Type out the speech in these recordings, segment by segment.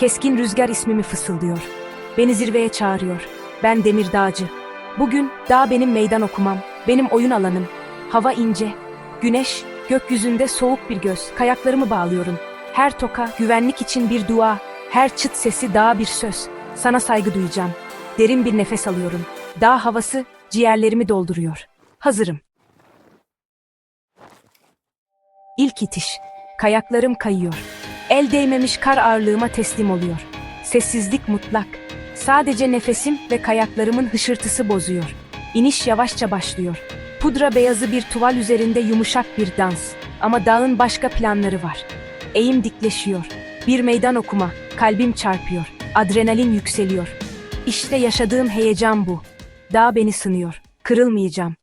Keskin rüzgar ismimi fısıldıyor. Beni zirveye çağırıyor. Ben Demir Dağcı. Bugün dağ benim meydan okumam, benim oyun alanım. Hava ince, güneş, gökyüzünde soğuk bir göz. Kayaklarımı bağlıyorum. Her toka güvenlik için bir dua, her çıt sesi dağa bir söz. Sana saygı duyacağım. Derin bir nefes alıyorum. Dağ havası ciğerlerimi dolduruyor. Hazırım. İlk itiş. Kayaklarım kayıyor. El değmemiş kar ağırlığıma teslim oluyor. Sessizlik mutlak. Sadece nefesim ve kayaklarımın hışırtısı bozuyor. İniş yavaşça başlıyor. Pudra beyazı bir tuval üzerinde yumuşak bir dans. Ama dağın başka planları var. Eğim dikleşiyor. Bir meydan okuma. Kalbim çarpıyor. Adrenalin yükseliyor. İşte yaşadığım heyecan bu. Dağ beni sınıyor. Kırılmayacağım.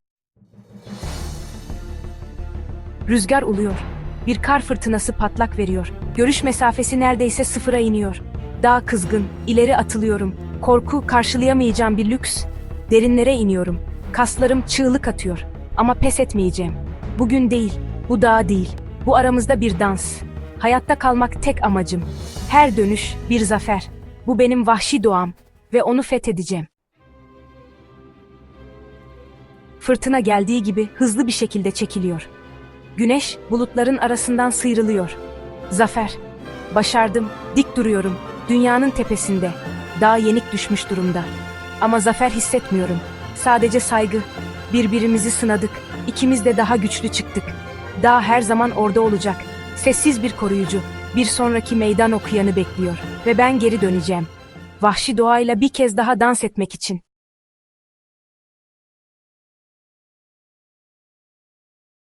Rüzgar uluyor. Bir kar fırtınası patlak veriyor. Görüş mesafesi neredeyse sıfıra iniyor. Dağ kızgın, ileri atılıyorum. Korku karşılayamayacağım bir lüks. Derinlere iniyorum. Kaslarım çığlık atıyor. Ama pes etmeyeceğim. Bugün değil, bu dağ değil. Bu aramızda bir dans. Hayatta kalmak tek amacım. Her dönüş bir zafer. Bu benim vahşi doğam ve onu fethedeceğim. Fırtına geldiği gibi hızlı bir şekilde çekiliyor. Güneş bulutların arasından sıyrılıyor. Zafer. Başardım. Dik duruyorum. Dünyanın tepesinde. Dağ yenik düşmüş durumda. Ama zafer hissetmiyorum. Sadece saygı. Birbirimizi sınadık. İkimiz de daha güçlü çıktık. Dağ her zaman orada olacak. Sessiz bir koruyucu. Bir sonraki meydan okuyanı bekliyor. Ve ben geri döneceğim. Vahşi doğayla bir kez daha dans etmek için.